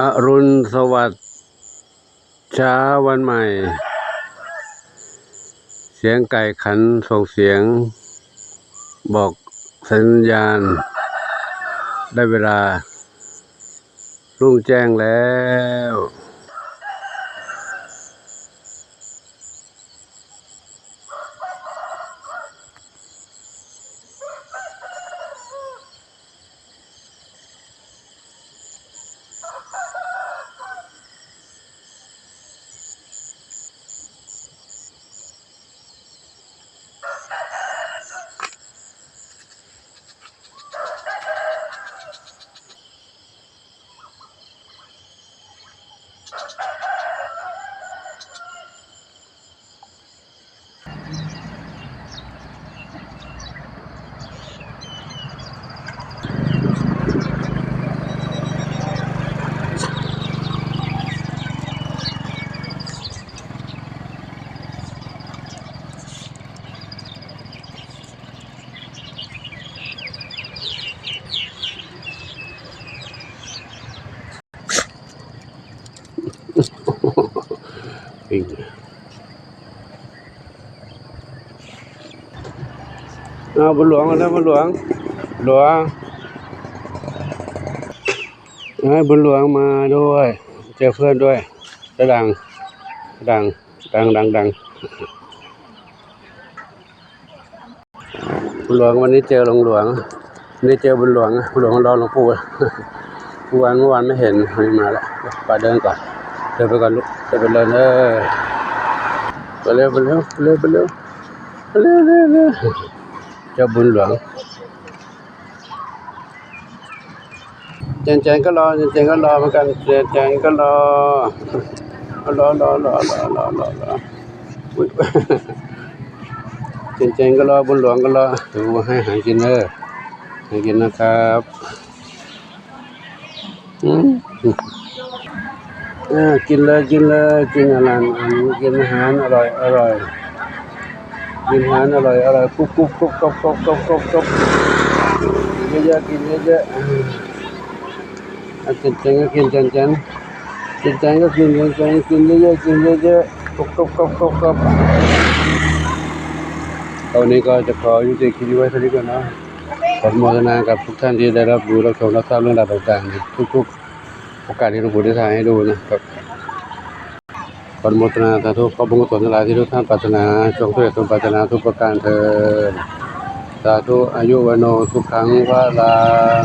อรุณสวัสดิ์เช้าวันใหม่ เสียงไก่ขันส่งเสียง บอกสัญญาณ ได้เวลา รุ่งแจ้งแล้ว ปิงเอาบุญหลวงมาแล้วบุญหลวง หลวงให้บุญหลวงมาด้วย เจอเพื่อนด้วยจะดัง ดัง ดัง ดัง ดังบุญหลวงวันนี้เจอหลวงหลวงวันนี้เจอบุญหลวงบุญหลวงรอหลวงปู่เมื่อวานเมื่อวานไม่เห็นวันนี้มาแล้วไปเดินก่อน เดินไปก่อนลูกเดินไปเลยเออไปเร็วไปเร็วไปเร็วไปเร็วไปเร็วเร็วเร็วเจ้าบุญหลวงเจนเจนก็รอเจนเจนก็รอเหมือนกันเจนเจนก็รอรอรอรอรอรอรอรออุ๊ยเจนเจนก็รอบุญหลวงก็รอดูให้อาหารกินเนอะให้กินนะครับอืม เออกินเลยกินเลยกินอะไรกินอาหารอร่อยอร่อยกินอาหารอร่อยอร่อยกุ๊บกุ๊บกุ๊บกุ๊บกุ๊บกุ๊บกุ๊บกุ๊บเยอะกินเยอะอะกินเจงก็กินจนเจนกินเจงก็กินจนเจนกินเยอะกินเยอะกุ๊บกุ๊บกุ๊บกุ๊บกุ๊บตอนนี้ก็จะขอยุติคลิปไว้เท่านี้ก่อนนะขออนุโมทนากับทุกท่านที่ได้รับรู้รับชมรับทราบเรื่องราวต่างๆทุกๆ อกาสที่หลวงปู่ได้ถ่ายให้ดูนะครับขออนุโมตนาสาธุขอบุญกุศลทั้งหลายที่ทุกท่านปรารถนาจงสำเร็จสมปรารถนาทุกประการเถิดสาธุอายุวโนสุขังวะลัง